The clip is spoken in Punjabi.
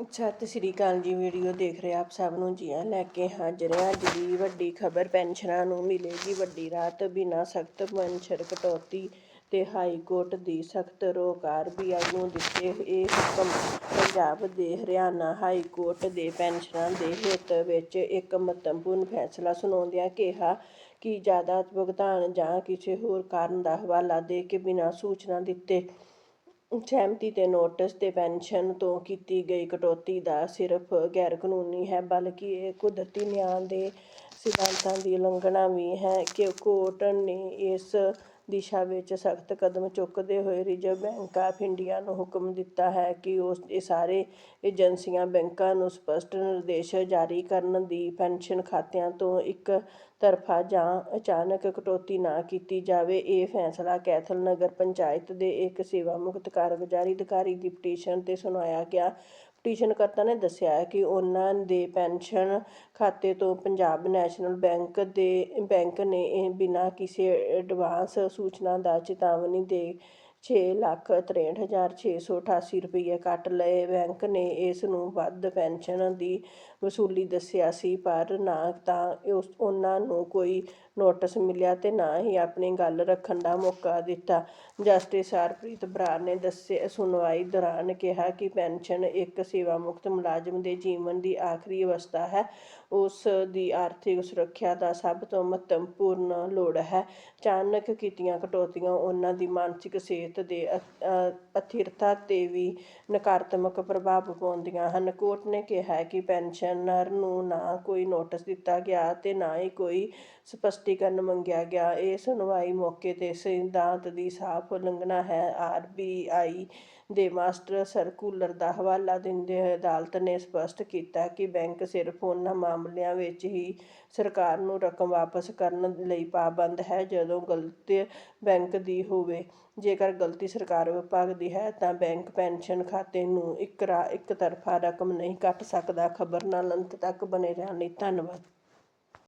ਸਤਿ ਸ੍ਰੀ ਅਕਾਲ ਜੀ ਵੀਡੀਓ ਦੇਖ ਰਹੇ ਆਪ ਸਭ ਨੂੰ ਜੀ ਆਇਆਂ ਲੈ ਕੇ ਹਾਜ਼ਰ ਹਾਂ। ਅੱਜ ਦੀ ਵੱਡੀ ਖਬਰ ਪੈਨਸ਼ਨਰਾਂ ਨੂੰ ਮਿਲੇਗੀ ਵੱਡੀ ਰਾਤ, ਬਿਨਾਂ ਸਖਤ ਪੈਨਸ਼ਨ ਕਟੌਤੀ ਤੇ ਹਾਈ ਕੋਰਟ ਦੀ ਸਖਤ ਰੋਕ ਆਰਬੀਆਈ ਨੂੰ ਦਿੱਤੇ ਇਹ ਹੁਕਮ। ਪੰਜਾਬ ਦੇ ਹਰਿਆਣਾ ਹਾਈ ਕੋਰਟ ਦੇ ਪੈਨਸ਼ਨਰਾਂ ਦੇ ਹਿੱਤ ਵਿੱਚ ਇੱਕ ਮਹੱਤਵਪੂਰਨ ਫੈਸਲਾ ਸੁਣਾਉਂਦਿਆਂ ਕਿਹਾ ਕਿ ਜ਼ਿਆਦਾ ਭੁਗਤਾਨ ਜਾਂ ਕਿਸੇ ਹੋਰ ਕਾਰਨ ਦਾ ਹਵਾਲਾ ਦੇ ਕੇ ਬਿਨਾਂ ਸੂਚਨਾ ਦਿੱਤੇ ਸਹਿਮਤੀ ਤੇ ਨੋਟਿਸ ਤੇ ਪੈਨਸ਼ਨ ਤੋਂ ਕੀਤੀ ਗਈ ਕਟੌਤੀ ਦਾ ਸਿਰਫ ਗੈਰਕਾਨੂੰਨੀ ਹੈ, ਬਲਕਿ ਇਹ ਕੁਦਰਤੀ ਨਿਆਂ ਦੇ ਸਿਧਾਂਤਾਂ ਦੀ ਉਲੰਘਣਾ ਵੀ ਹੈ ਕਿ ਕੋਰਟ ਨੇ ਇਸ ਦਿਸ਼ਾ ਵਿੱਚ ਸਖਤ ਕਦਮ ਚੁੱਕਦੇ ਹੋਏ ਰਿਜ਼ਰਵ ਬੈਂਕ ਆਫ ਇੰਡੀਆ ਨੂੰ ਹੁਕਮ ਦਿੱਤਾ ਹੈ ਕਿ ਉਸ ਇਹ ਸਾਰੇ ਏਜੰਸੀਆਂ ਬੈਂਕਾਂ ਨੂੰ ਸਪਸ਼ਟ ਨਿਰਦੇਸ਼ ਜਾਰੀ ਕਰਨ ਦੀ ਪੈਨਸ਼ਨ ਖਾਤਿਆਂ ਤੋਂ ਇੱਕ ਤਰਫਾ ਜਾਂ ਅਚਾਨਕ ਕਟੌਤੀ ਨਾ ਕੀਤੀ ਜਾਵੇ। ਇਹ ਫੈਸਲਾ ਕੈਥਲ ਨਗਰ ਪੰਚਾਇਤ ਦੇ ਇੱਕ ਸੇਵਾ ਮੁਕਤ ਕਾਰਗੁਜ਼ਾਰੀ ਅਧਿਕਾਰੀ ਦੀ ਪਟੀਸ਼ਨ ਤੇ ਸੁਣਾਇਆ ਗਿਆ। ਪਟੀਸ਼ਨਕਰਤਾ ਨੇ ਦੱਸਿਆ ਹੈ ਕਿ ਉਹਨਾਂ ਦੇ ਪੈਨਸ਼ਨ ਖਾਤੇ ਤੋਂ ਪੰਜਾਬ ਨੈਸ਼ਨਲ ਬੈਂਕ ਦੇ, ਬੈਂਕ ਨੇ ਇਹ ਬਿਨਾਂ ਕਿਸੇ ਐਡਵਾਂਸ ਸੂਚਨਾ ਦਾ ਚੇਤਾਵਨੀ ਦੇ ਛੇ ਲੱਖ ਤਰੇਂਹਠ ਹਜ਼ਾਰ ਛੇ ਸੌ ਅਠਾਸੀ ਰੁਪਈਏ ਕੱਟ ਲਏ। ਬੈਂਕ ਨੇ ਇਸ ਨੂੰ ਵੱਧ ਪੈਨਸ਼ਨ ਦੀ ਵਸੂਲੀ ਦੱਸਿਆ ਸੀ, ਪਰ ਨਾ ਤਾਂ ਉਸ, ਉਹਨਾਂ ਨੂੰ ਕੋਈ ਨੋਟਿਸ ਮਿਲਿਆ ਤੇ ਨਾ ਹੀ ਆਪਣੀ ਗੱਲ ਰੱਖਣ ਦਾ ਮੌਕਾ ਦਿੱਤਾ। ਜਸਟਿਸ ਹਰਪ੍ਰੀਤ ਬਰਾੜ ਨੇ ਦੱਸੇ ਸੁਣਵਾਈ ਦੌਰਾਨ ਕਿਹਾ ਕਿ ਪੈਨਸ਼ਨ ਇੱਕ ਸੇਵਾ ਮੁਕਤ ਮੁਲਾਜ਼ਮ ਦੇ ਜੀਵਨ ਦੀ ਆਖਰੀ ਅਵਸਥਾ ਹੈ। ਉਸ ਦੀ ਆਰਥਿਕ ਸੁਰੱਖਿਆ ਦਾ ਸਭ ਤੋਂ ਮਹੱਤਵਪੂਰਨ ਲੋੜ ਹੈ। ਅਚਾਨਕ ਕੀਤੀਆਂ ਕਟੌਤੀਆਂ ਉਹਨਾਂ ਦੀ ਮਾਨਸਿਕ ਸਿਹਤ ਦੇ ਅਥਿਰਤਾ ਤੇ ਵੀ ਨਕਾਰਾਤਮਕ ਪ੍ਰਭਾਵ ਪਾਉਂਦੀਆਂ ਹਨ। ਕੋਰਟ ਨੇ ਕਿਹਾ ਕਿ ਪੈਨਸ਼ਨਰ ਨੂੰ ਨਾ ਕੋਈ ਨੋਟਿਸ ਦਿੱਤਾ ਗਿਆ ਤੇ ਨਾ ਹੀ ਕੋਈ ਸਪਸ਼ਟੀਕਰਨ ਮੰਗਿਆ ਗਿਆ। ਇਹ ਸੁਣਵਾਈ ਮੌਕੇ ਤੇ ਸਿਧਾਂਤ ਦੀ ਸਾਫ਼ ਉਲੰਘਣਾ ਹੈ। ਆਰਬੀਆਈ ਦੇ ਮਾਸਟਰ ਸਰਕੂਲਰ ਦਾ ਹਵਾਲਾ ਦਿੰਦੇ ਹੋਏ ਅਦਾਲਤ ਨੇ ਸਪਸ਼ਟ ਕੀਤਾ ਕਿ ਬੈਂਕ ਸਿਰਫ ਉਹਨਾਂ ਮਾਮਲਿਆਂ ਵਿੱਚ ਹੀ ਸਰਕਾਰ ਨੂੰ ਰਕਮ ਵਾਪਸ ਕਰਨ ਲਈ ਪਾਬੰਦ ਹੈ, ਜਦੋਂ ਗਲਤੀ ਬੈਂਕ ਦੀ ਹੋਵੇ। ਜੇਕਰ ਗਲਤੀ ਸਰਕਾਰ ਵਿਭਾਗ ਦੀ ਹੈ, ਤਾਂ ਬੈਂਕ ਪੈਨਸ਼ਨ ਖਾਤੇ ਨੂੰ ਇੱਕ ਰਾ ਇੱਕ ਤਰਫਾ ਰਕਮ ਨਹੀਂ ਕੱਟ ਸਕਦਾ। ਖਬਰ ਨਾਲ ਅੰਤ ਤੱਕ ਬਣੇ ਰਹਿਣ ਲਈ ਧੰਨਵਾਦ।